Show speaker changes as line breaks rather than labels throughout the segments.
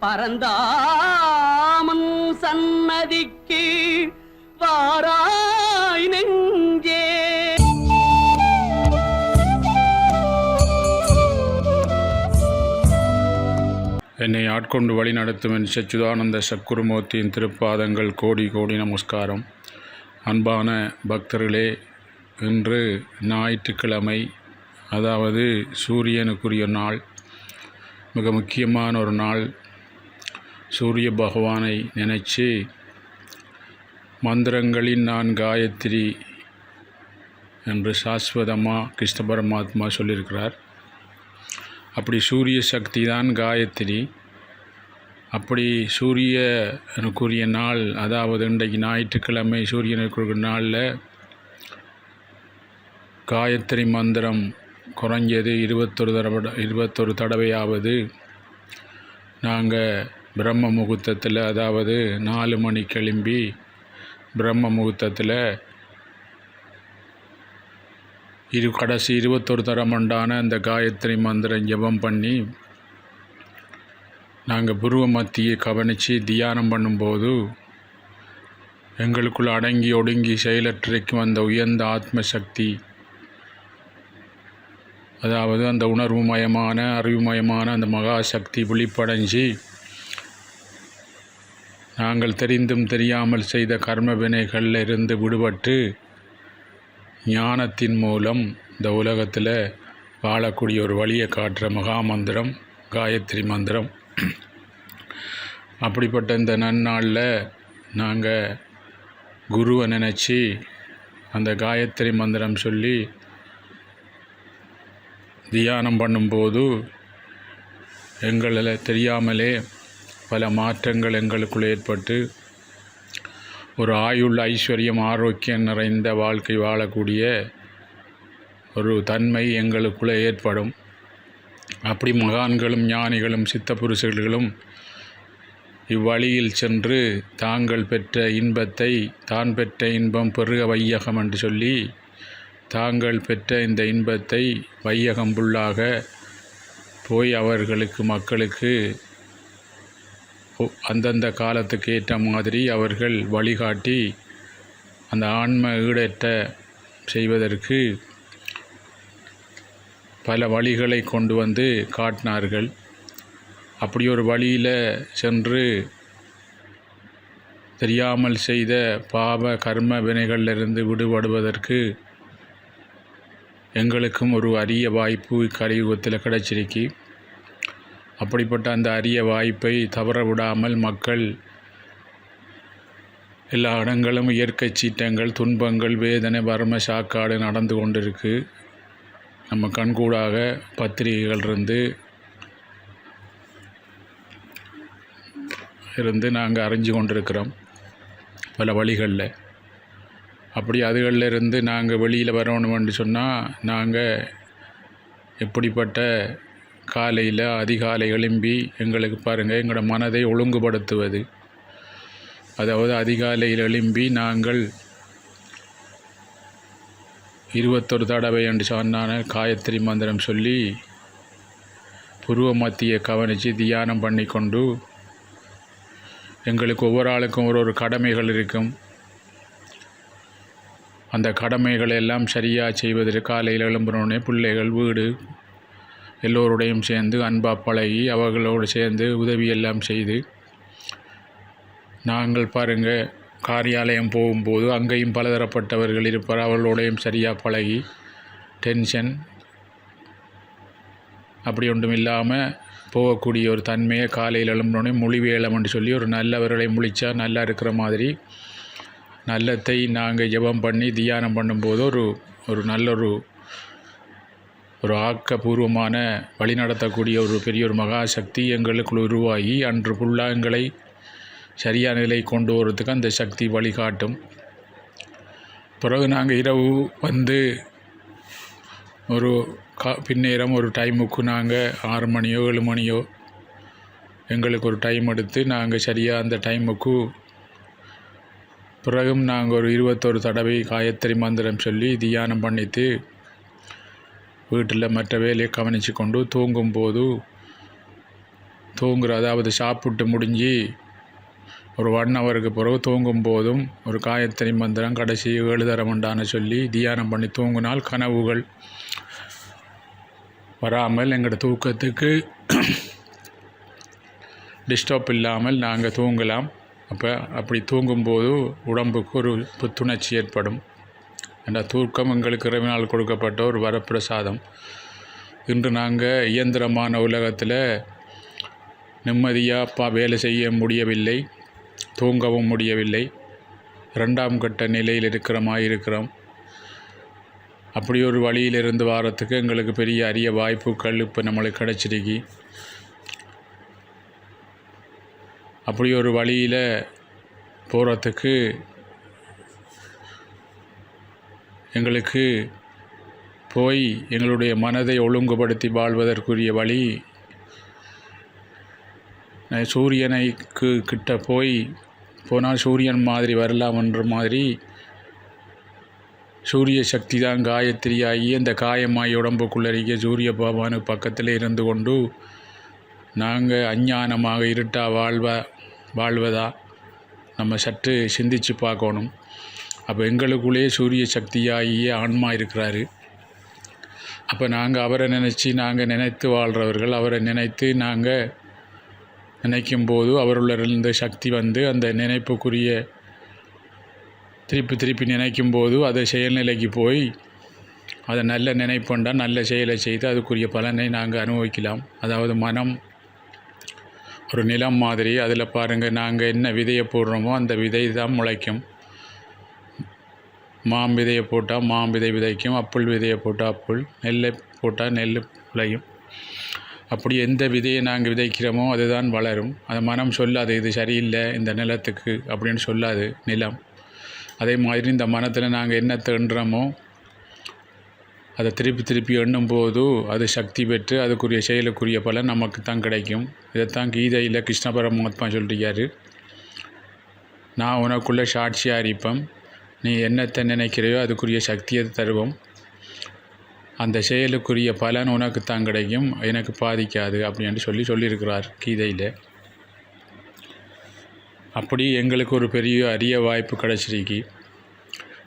பரந்தாமன் சன்னதிக்கு வாராய் நெஞ்சே.
என்னை ஆட்கொண்டு வழி நடத்தும் என் சச்சுதானந்த சக்குருமூர்த்தியின் திருப்பாதங்கள் கோடி கோடி நமஸ்காரம். அன்பான பக்தர்களே இன்று ஞாயிற்றுக்கிழமை அதாவது சூரியனுக்குரிய நாள். மிக முக்கியமான ஒரு நாள். சூரிய பகவானை நினைச்சு மந்திரங்களின் நான் காயத்ரி என்று சாஸ்வதமாக கிருஷ்ண பரமாத்மா சொல்லியிருக்கிறார். அப்படி சூரிய சக்தி தான் காயத்ரி. அப்படி சூரியனுக்குரிய நாள் அதாவது இன்றைக்கு ஞாயிற்றுக்கிழமை சூரியனுக்குரிய நாளில் காயத்ரி மந்திரம் குறைஞ்சது இருபத்தொரு தடவை இருபத்தொரு தடவையாவது நாங்கள் பிரம்ம முகூர்த்தத்தில் அதாவது நாலு மணி கிளம்பி பிரம்ம முகூர்த்தத்தில் இரு கடைசி இருபத்தொரு தரமண்டான அந்த காயத்ரி மந்திரம் ஜபம் பண்ணி நாங்கள் புருவ மத்தியை கவனித்து தியானம் பண்ணும்போது எங்களுக்குள் அடங்கி ஒடுங்கி செயலற்றிருக்கும் அந்த உயர்ந்த ஆத்ம சக்தி அதாவது அந்த உணர்வுமயமான அறிவுமயமான அந்த மகா சக்தி விழிப்படைஞ்சு நாங்கள் தெரிந்தும் தெரியாமல் செய்த கர்ம வினைகளில் இருந்து விடுபட்டு ஞானத்தின் மூலம் இந்த உலகத்தில் வாழக்கூடிய ஒரு வழியை காட்டுற மகா மந்திரம் காயத்ரி மந்திரம். அப்படிப்பட்ட இந்த நன்னாளில் நாங்கள் குருவை நினச்சி அந்த காயத்ரி மந்திரம் சொல்லி தியானம் பண்ணும்போது எங்களில் தெரியாமலே பல மாற்றங்கள் எங்களுக்குள் ஏற்பட்டு ஒரு ஆயுள் ஐஸ்வர்யம் ஆரோக்கியம் நிறைந்த வாழ்க்கை வாழக்கூடிய ஒரு தன்மை எங்களுக்குள்ளே ஏற்படும். அப்படி மகான்களும் ஞானிகளும் சித்த புருஷர்களும் இவ்வழியில் சென்று தாங்கள் பெற்ற இன்பத்தை தான் பெற்ற இன்பம் பெருக வையகம் என்று சொல்லி தாங்கள் பெற்ற இந்த இன்பத்தை வையகம் புல்லாக போய் அவர்களுக்கு மக்களுக்கு அந்தந்த காலத்துக்கு ஏற்ற மாதிரி அவர்கள் வழிகாட்டி அந்த ஆன்ம ஈடேற்ற செய்வதற்கு பல வழிகளை கொண்டு வந்து காட்டினார்கள். அப்படி ஒரு வழியில் சென்று தெரியாமல் செய்த பாவ கர்ம வினைகளிலிருந்து விடுபடுவதற்கு எங்களுக்கும் ஒரு அரிய வாய்ப்பு இக்கலியுகத்தில் கிடைச்சிருக்கு. அப்படிப்பட்ட அந்த அரிய வாய்ப்பை தவற விடாமல் மக்கள் எல்லா இடங்களும் இயற்கை சீற்றங்கள் துன்பங்கள் வேதனை வறுமை சாக்காடு நடந்து கொண்டிருக்கு. நம்ம கண்கூடாக பத்திரிகைகள் இருந்து இருந்து நாங்கள் அறிஞ்சு கொண்டிருக்கிறோம் பல வழிகளில். அப்படி அதுகளில் இருந்து நாங்கள் வெளியில் வரணும்னு சொன்னால் நாங்கள் எப்படிப்பட்ட காலையில் அதிகாலை எழும்பி எங்களுக்கு பாருங்கள் எங்களோட மனதை ஒழுங்குபடுத்துவது. அதாவது அதிகாலையில் எழும்பி நாங்கள் இருபத்தொரு தடவை என்று சொன்னான காயத்ரி மந்திரம் சொல்லி புருவ மத்தியை கவனித்து தியானம் பண்ணி கொண்டு எங்களுக்கு ஒவ்வொரு ஆளுக்கும் ஒரு ஒரு கடமைகள் இருக்கும். அந்த கடமைகளை எல்லாம் சரியாக செய்வதற்கு காலையில் எழும்புறோடனே பிள்ளைகள் வீடு எல்லோருடையும் சேர்ந்து அன்பாக பழகி அவர்களோடு சேர்ந்து உதவி எல்லாம் செய்து நாங்கள் பாருங்கள் காரியாலயம் போகும்போது அங்கேயும் பலதரப்பட்டவர்கள் இருப்பார். அவர்களோடையும் சரியாக பழகி டென்ஷன் அப்படி ஒன்றும் இல்லாமல் போகக்கூடிய ஒரு தன்மையை காலையில் எழும்பினோடனே மொழிவேலம்னு சொல்லி ஒரு நல்லவர்களை முழிச்சா நல்லா இருக்கிற மாதிரி நல்லத்தை நாங்கள் ஜெபம் பண்ணி தியானம் பண்ணும்போது ஒரு ஒரு நல்ல ஒரு ஒரு ஆக்கப்பூர்வமான வழிநடத்தக்கூடிய ஒரு பெரிய ஒரு மகா சக்தி எங்களுக்குள் உருவாகி அன்று ஃபுல்லாக எங்களை சரியான நிலை கொண்டு வரத்துக்கு அந்த சக்தி வழிகாட்டும். பிறகு நாங்கள் இரவு வந்து ஒரு கா பின்னேரம் ஒரு டைமுக்கு நாங்கள் ஆறு மணியோ ஏழு மணியோ எங்களுக்கு ஒரு டைம் எடுத்து நாங்கள் சரியாக அந்த டைமுக்கு பிறகும் நாங்கள் ஒரு இருபத்தொரு தடவை காயத்ரி மந்திரம் சொல்லி தியானம் பண்ணிவிட்டு வீட்டில் மற்ற வேலையை கவனித்து கொண்டு தூங்கும்போது தூங்குற அதாவது சாப்பிட்டு முடிஞ்சு ஒரு ஒன் ஹவருக்கு பிறகு தூங்கும் போதும் ஒரு காயத்ரி மந்திரம் கடைசி ஏழு உண்டான சொல்லி தியானம் பண்ணி தூங்கினால் கனவுகள் வராமல் எங்களோட தூக்கத்துக்கு டிஸ்டர்ப் இல்லாமல் நாங்கள் தூங்கலாம். அப்போ அப்படி தூங்கும்போது உடம்புக்கு ஒரு புத்துணர்ச்சி ஏற்படும். என்ற தூக்கம் எங்களுக்கு இரவினால் கொடுக்கப்பட்ட ஒரு வரப்பிரசாதம். இன்று நாங்கள் இயந்திரமான உலகத்தில் நிம்மதியாக பா வேலை செய்ய முடியவில்லை தூங்கவும் முடியவில்லை. ரெண்டாம் கட்ட நிலையில் இருக்கிற மாதிரி இருக்கிறோம். அப்படி ஒரு வழியிலிருந்து வாரத்துக்கு எங்களுக்கு பெரிய அரிய வாய்ப்புகள் இப்போ நம்மளுக்கு கிடச்சிருக்கு. அப்படி ஒரு வழியில் போகிறதுக்கு எங்களுக்கு போய் எங்களுடைய மனதை ஒழுங்குபடுத்தி வாழ்வதற்குரிய வழி சூரியனைக்கு கிட்ட போய் போனால் சூரியன் மாதிரி வரலாம் என்ற மாதிரி சூரிய சக்தி தான் காயத்ரியாகி அந்த காயமாய் உடம்புக்குள்ளறிய சூரிய பகவானுக்கு பக்கத்தில் இருந்து கொண்டு நாங்கள் அஞ்ஞானமாக இருட்டா வாழ்வ வாழ்வதா நம்ம சற்று சிந்திச்சு பார்க்கணும். அப்போ எங்களுக்குள்ளே சூரிய சக்தியாகிய ஆன்மா இருக்கிறாரு. அப்போ நாங்கள் அவரை நினச்சி நாங்கள் நினைத்து வாழ்கிறவர்கள் அவரை நினைத்து நாங்கள் நினைக்கும் போது அவருள்ள இருந்த சக்தி வந்து அந்த நினைப்புக்குரிய திருப்பி திருப்பி நினைக்கும் போது அதை செயல்நிலைக்கு போய் அதை நல்ல நினைப்புண்டா நல்ல செயலை செய்து அதுக்குரிய பலனை நாங்கள் அனுபவிக்கலாம். அதாவது மனம் ஒரு நிலம் மாதிரி அதில் பாருங்கள் நாங்கள் என்ன விதையை போடுறோமோ அந்த விதை தான் முளைக்கும். மாம் விதையை போட்டால் மாம் விதை விதைக்கும் அப்புள் விதையை போட்டால் அப்புள் நெல்லை போட்டால் நெல் விளையும். அப்படி எந்த விதையை நாங்கள் விதைக்கிறோமோ அதுதான் வளரும். அது மனம் சொல்லாது இது சரியில்லை இந்த நிலத்துக்கு அப்படின்னு சொல்லாது நிலம். அதே மாதிரி இந்த மனத்தில் நாங்கள் என்ன தேண்டுறோமோ அதை திருப்பி திருப்பி எண்ணும் போது அது சக்தி பெற்று அதுக்குரிய செயலுக்குரிய பலன் நமக்கு தான் கிடைக்கும். இதைத்தான் கீதையில் கிருஷ்ண பரமாத்மா சொல்லிருக்காரு நான் உனக்குள்ளே சாட்சியாக இருப்பேன். நீ என்னத்தை நினைக்கிறையோ அதுக்குரிய சக்தியை தருவோம். அந்த செயலுக்குரிய பலன் உனக்கு தான் கிடைக்கும். எனக்கு பாதிக்காது அப்படின்னு சொல்லி சொல்லியிருக்கிறார் கீதையில். அப்படி எங்களுக்கு ஒரு பெரிய அரிய வாய்ப்பு கிடச்சிருக்கு.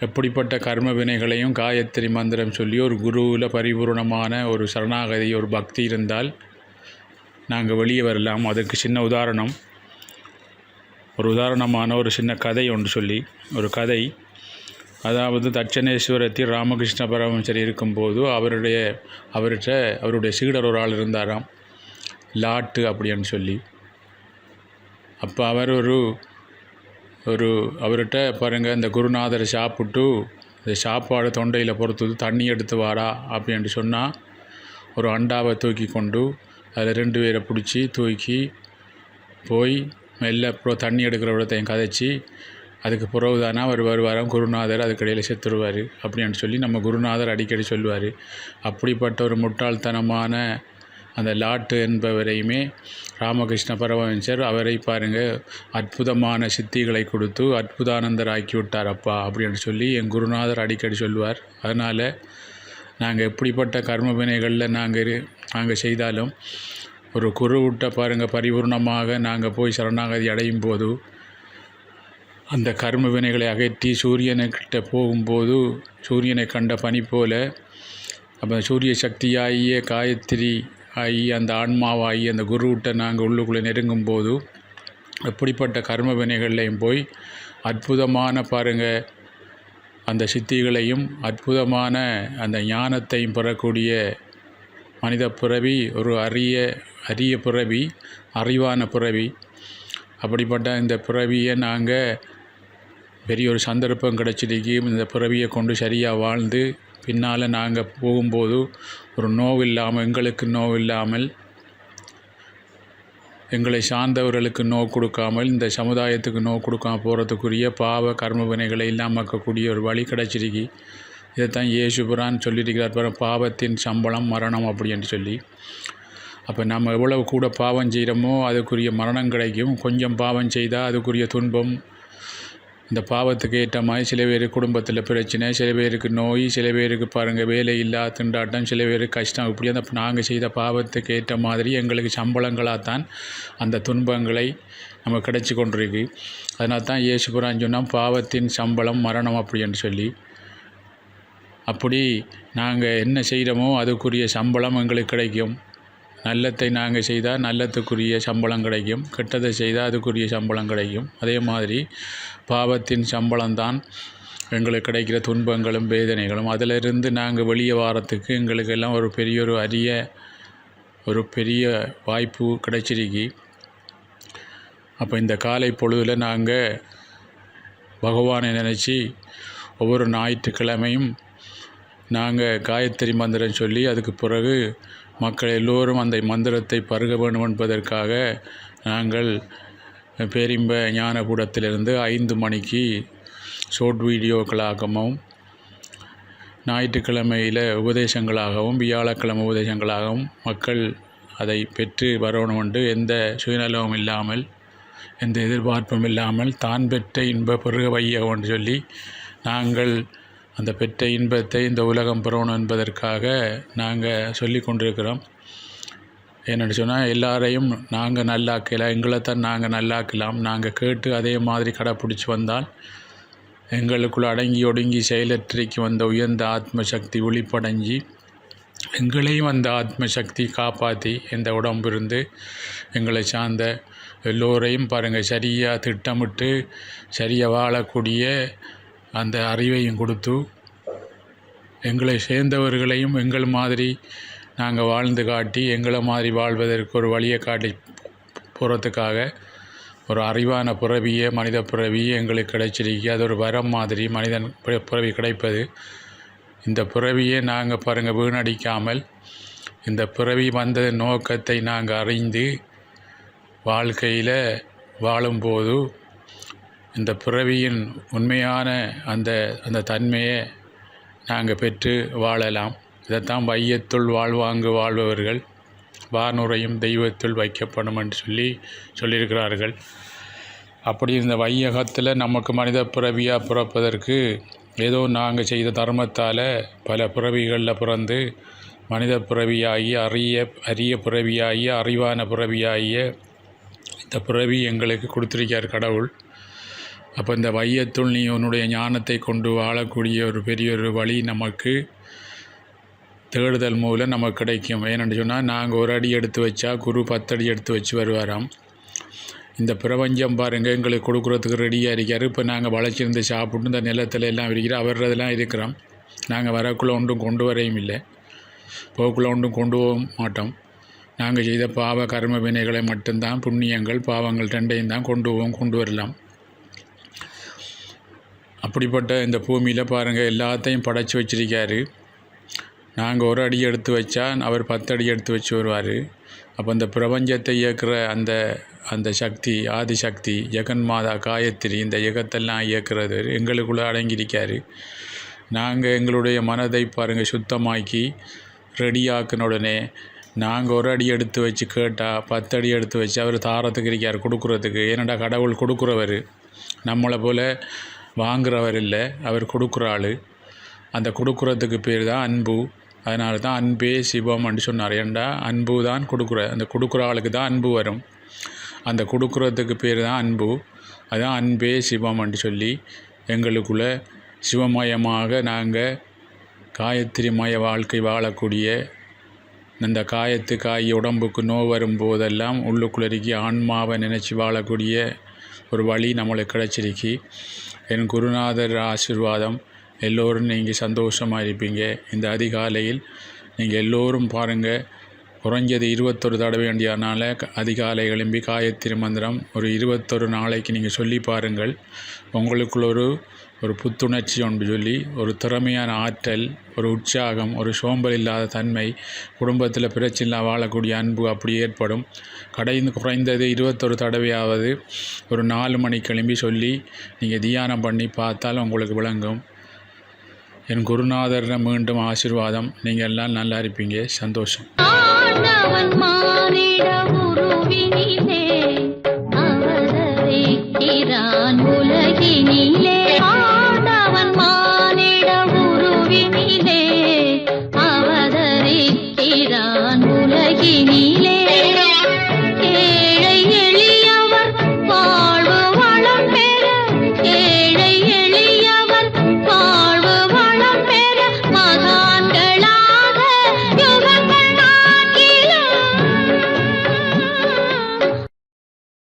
எப்படிப்பட்ட கர்ம வினைகளையும் காயத்ரி மந்திரம் சொல்லி ஒரு குருவில் பரிபூர்ணமான ஒரு சரணாகதி ஒரு பக்தி இருந்தால் நாங்கள் வெளியே வரலாம். அதுக்கு சின்ன உதாரணம். ஒரு உதாரணமான ஒரு சின்ன கதை ஒன்று சொல்லி ஒரு கதை அதாவது தட்சணேஸ்வரத்தில் ராமகிருஷ்ண பரமஹம்சர் இருக்கும்போது அவருடைய அவர்கிட்ட அவருடைய சீடர் ஒரு ஆள் இருந்தாராம். லாட்டு அப்படின்னு சொல்லி. அப்போ அவர் ஒரு ஒரு அவர்கிட்ட பாருங்கள் இந்த குருநாதரை சாப்பிட்டு இந்த சாப்பாடு தொண்டையில் பொறுத்தது தண்ணி எடுத்து வாரா அப்படின்னு சொன்னால் ஒரு அண்டாவை தூக்கி கொண்டு அதில் ரெண்டு பேரை பிடிச்சி தூக்கி போய் மெல்ல அப்புறம் தண்ணி எடுக்கிற விடத்தையும் கதைச்சி அதுக்கு பிறகு தானே அவர் வருவாராம் குருநாதர் அதுக்கடையில் செத்துருவார் அப்படின்னு சொல்லி நம்ம குருநாதர் அடிக்கடி சொல்லுவார். அப்படிப்பட்ட ஒரு முட்டாள்தனமான அந்த லாட்டு என்பவரையுமே ராமகிருஷ்ண பரமஹம்சர் அவரை பாருங்கள் அற்புதமான சித்திகளை கொடுத்து அற்புதானந்தர் ஆக்கி விட்டார் அப்பா அப்படின்னு சொல்லி என் குருநாதர் அடிக்கடி சொல்லுவார். அதனால் நாங்கள் எப்படிப்பட்ட கர்ம வினைகளில் நாங்கள் இரு நாங்கள் செய்தாலும் ஒரு குருவிட்ட பாருங்கள் பரிபூர்ணமாக நாங்கள் போய் சரணாகதி அடையும் போது அந்த கர்ம வினைகளை அகற்றி சூரியனுக்கிட்ட போகும்போது சூரியனை கண்ட பனி போல அப்போ சூரிய சக்தியாகிய காயத்ரி ஆகி அந்த ஆன்மாவாகி அந்த குருவிட்ட நாங்கள் உள்ளுக்குள்ளே நெருங்கும் போது எப்படிப்பட்ட கர்ம வினைகள்லையும் போய் அற்புதமான பாருங்கள் அந்த சித்திகளையும் அற்புதமான அந்த ஞானத்தையும் பெறக்கூடிய மனித பிறவி ஒரு அரிய அரிய பிறவி அறிவான பிறவி. அப்படிப்பட்ட இந்த பிறவியை நாங்கள் பெரிய ஒரு சந்தர்ப்பம் கிடச்சிருக்கு. இந்த பிறவியை கொண்டு சரியாக வாழ்ந்து பின்னால் நாங்கள் போகும்போது ஒரு நோவில்லாமல் எங்களுக்கு நோவில்லாமல் எங்களை சார்ந்தவர்களுக்கு நோ கொடுக்காமல் இந்த சமுதாயத்துக்கு நோ கொடுக்காம போகிறதுக்குரிய பாவ கர்ம வினைகளை இல்லாமக்கக்கூடிய ஒரு வழி கிடச்சிருக்கு. இதைத்தான் இயேசுபுரான் சொல்லியிருக்கிறார். பாரு பாவத்தின் சம்பளம் மரணம் அப்படின்னு சொல்லி. அப்போ நம்ம எவ்வளவு கூட பாவம் செய்கிறோமோ அதுக்குரிய மரணம் கிடைக்கும். கொஞ்சம் பாவம் செய்தால் அதுக்குரிய துன்பம் இந்த பாவத்துக்கு ஏற்ற மாதிரி சில பேர் குடும்பத்தில் பிரச்சனை சில பேருக்கு நோய் சில பேருக்கு பாருங்கள் வேலை இல்லா திண்டாட்டம் சில பேருக்கு கஷ்டம். இப்படி அந்த நாங்கள் செய்த பாவத்துக்கு ஏற்ற மாதிரி எங்களுக்கு சம்பளங்களாக தான் அந்த துன்பங்களை நம்ம கிடைச்சி கொண்டிருக்கு. அதனால் தான் இயேசு சொன்னால் பாவத்தின் சம்பளம் மரணம் அப்படின்னு சொல்லி. அப்படி நாங்கள் என்ன செய்கிறோமோ அதுக்குரிய சம்பளம் எங்களுக்கு கிடைக்கும். நல்லத்தை நாங்கள் செய்தால் நல்லத்துக்குரிய சம்பளம் கிடைக்கும். கெட்டதை செய்தால் அதுக்குரிய சம்பளம் கிடைக்கும். அதே மாதிரி பாவத்தின் சம்பளம்தான் எங்களுக்கு கிடைக்கிற துன்பங்களும் வேதனைகளும். அதிலிருந்து நாங்கள் வெளியே வாரத்துக்கு எங்களுக்கு எல்லாம் ஒரு பெரிய ஒரு அரிய ஒரு பெரிய வாய்ப்பு கிடைச்சிருக்கு. அப்போ இந்த காலை பொழுதில் நாங்கள் பகவானை நினச்சி ஒவ்வொரு ஞாயிற்றுக்கிழமையும் நாங்கள் காயத்ரி மந்திரம் சொல்லி அதுக்கு பிறகு மக்கள் எல்லோரும் அந்த மந்திரத்தை பருக வேண்டும் என்பதற்காக நாங்கள் பேரின்ப ஞானபூடத்திலிருந்து ஐந்து மணிக்கு ஷோர்ட் வீடியோக்களாகவும் ஞாயிற்றுக்கிழமையில் உபதேசங்களாகவும் வியாழக்கிழமை உபதேசங்களாகவும் மக்கள் அதை பெற்று வரணும் என்று எந்த சுயநலமும் இல்லாமல் எந்த எதிர்பார்ப்பும் இல்லாமல் தான் பெற்ற இன்ப பெருக வையகம் என்று சொல்லி நாங்கள் அந்த பெற்ற இன்பத்தை இந்த உலகம் பெறணும் என்பதற்காக நாங்கள் சொல்லி கொண்டிருக்கிறோம். என்னென்னு சொன்னால் எல்லாரையும் நாங்கள் நல்லாக்கலாம் எங்களைத்தான் நாங்கள் நல்லாக்கலாம். நாங்கள் கேட்டு அதே மாதிரி கடைப்பிடிச்சி வந்தால் எங்களுக்குள் அடங்கி ஒடுங்கி செயலற்றிக்கு வந்த உயர்ந்த ஆத்ம சக்தி ஒளிப்படைஞ்சி எங்களையும் அந்த ஆத்ம சக்தி காப்பாற்றி இந்த உடம்பிருந்து எங்களை சார்ந்த எல்லோரையும் பாருங்கள் சரியாக திட்டமிட்டு சரியாக வாழக்கூடிய அந்த அறிவையும் கொடுத்து எங்களை சேர்ந்தவர்களையும் எங்கள் மாதிரி நாங்கள் வாழ்ந்து காட்டி எங்களை மாதிரி வாழ்வதற்கு ஒரு வழியை காட்டி போகிறதுக்காக ஒரு அறிவான பிறவியை மனித பிறவி எங்களுக்கு கிடைச்சிருக்கு அது ஒரு வரம் மாதிரி மனிதன் பிறவி கிடைப்பது. இந்த பிறவியை நாங்கள் பாருங்கள் வீணடிக்காமல் இந்த பிறவி வந்த நோக்கத்தை நாங்கள் அறிந்து வாழ்க்கையில் வாழும்போது இந்த பிறவியின் உண்மையான அந்த அந்த தன்மையை நாங்கள் பெற்று வாழலாம். இதைத்தான் வையத்துள் வாழ்வாங்கு வாழ்பவர்கள் வானுரையும் தெய்வத்துள் வைக்கப்படும் என்று சொல்லி சொல்லியிருக்கிறார்கள். அப்படி இந்த வையகத்தில் நமக்கு மனித பிறவியாக பிறப்பதற்கு ஏதோ நாங்கள் செய்த தர்மத்தால் பல பிறவிகளில் பிறந்து மனித பிறவியாகி அரிய அரிய பிறவியாகி அறிவான பிறவியாகிய இந்த பிறவி எங்களுக்கு கொடுத்துருக்கார் கடவுள். அப்போ இந்த வையத்துள் நீ உன்னுடைய ஞானத்தை கொண்டு வாழக்கூடிய ஒரு பெரிய ஒரு வழி நமக்கு தேடுதல் மூலம் நமக்கு கிடைக்கும். ஏன்னு சொன்னால் நாங்கள் ஒரு அடி எடுத்து வச்சா குரு பத்தடி எடுத்து வச்சு வருவாராம். இந்த பிரபஞ்சம் பாருங்கள் எங்களுக்கு கொடுக்குறதுக்கு ரெடியாக இருக்கார். இப்போ நாங்கள் வளைச்சிருந்து சாப்பிட்டு இந்த நிலத்துல எல்லாம் இருக்கிற அவர்றதெல்லாம் இருக்கிறோம். நாங்கள் வரக்குள்ளே ஒன்றும் கொண்டு வரையும் இல்லை. போக்குள்ளே ஒன்றும் கொண்டு போக மாட்டோம். நாங்கள் செய்த பாவ கர்ம வினைகளை மட்டும்தான் புண்ணியங்கள் பாவங்கள் ரெண்டையும் தான் கொண்டு போவோம் கொண்டு வரலாம். அப்படிப்பட்ட இந்த பூமியில் பாருங்கள் எல்லாத்தையும் படைச்சி வச்சிருக்காரு. நாங்கள் ஒரு அடி எடுத்து வச்சா அவர் பத்து அடி எடுத்து வச்சு வருவார். அப்போ இந்த பிரபஞ்சத்தை இயக்குற அந்த அந்த சக்தி ஆதிசக்தி ஜெகன்மாதா காயத்ரி இந்த யுகத்தெல்லாம் இயக்குறது எங்களுக்குள்ளே அடங்கியிருக்காரு. நாங்கள் எங்களுடைய மனதை பாருங்கள் சுத்தமாக்கி ரெடியாக்குன உடனே நாங்கள் ஒரு அடி எடுத்து வச்சு கேட்டால் பத்து அடி எடுத்து வச்சு அவர் தாரத்துக்கு இருக்கார் கொடுக்குறதுக்கு. ஏன்னாடா கடவுள் கொடுக்குறவர். நம்மளை போல் வாங்குறவர் இல்லை அவர் கொடுக்குற ஆள். அந்த கொடுக்குறதுக்கு பேர் தான் அன்பு. அதனால தான் அன்பே சிவம்னு சொன்னார். ஏன்டா அன்பு தான் கொடுக்குற. அந்த கொடுக்குற ஆளுக்கு தான் அன்பு வரும். அந்த கொடுக்குறதுக்கு பேர் தான் அன்பு. அதான் அன்பே சிவம்னு சொல்லி எங்களுக்குள்ள சிவமயமாக நாங்கள் காயத்ரிமய வாழ்க்கை வாழக்கூடிய அந்த காயத்து காய் உடம்புக்கு நோய் வரும்போதெல்லாம் உள்ளுக்குள்ளருக்கி ஆன்மாவை நினச்சி வாழக்கூடிய ஒரு வழி நம்மளுக்கு கிடச்சிருக்கு. என் குருநாதர் ஆசீர்வாதம் எல்லோரும் நீங்கள் சந்தோஷமாக இருப்பீங்க. இந்த அதிகாலையில் நீங்கள் எல்லோரும் பாருங்கள் குறைஞ்சது இருபத்தொரு தடவை வேண்டியனால க- அதிகாலை எழும்பி காயத்ரி மந்திரம் ஒரு இருபத்தொரு நாளைக்கு நீங்கள் சொல்லி பாருங்கள். உங்களுக்குள்ள ஒரு ஒரு புத்துணர்ச்சி ஒன்று சொல்லி ஒரு திறமையான ஆற்றல் ஒரு உற்சாகம் ஒரு சோம்பல் இல்லாத தன்மை குடும்பத்தில் பிரச்சனை வாழக்கூடிய அன்பு அப்படி ஏற்படும். கடைந்து குறைந்தது இருபத்தொரு தடவையாவது ஒரு நாலு மணி கிளம்பி சொல்லி நீங்கள் தியானம் பண்ணி பார்த்தால் உங்களுக்கு விளங்கும். என் குருநாதரில் மீண்டும் ஆசிர்வாதம். நீங்கள் எல்லாம் நல்லா இருப்பீங்க. சந்தோஷம்.
உலகினி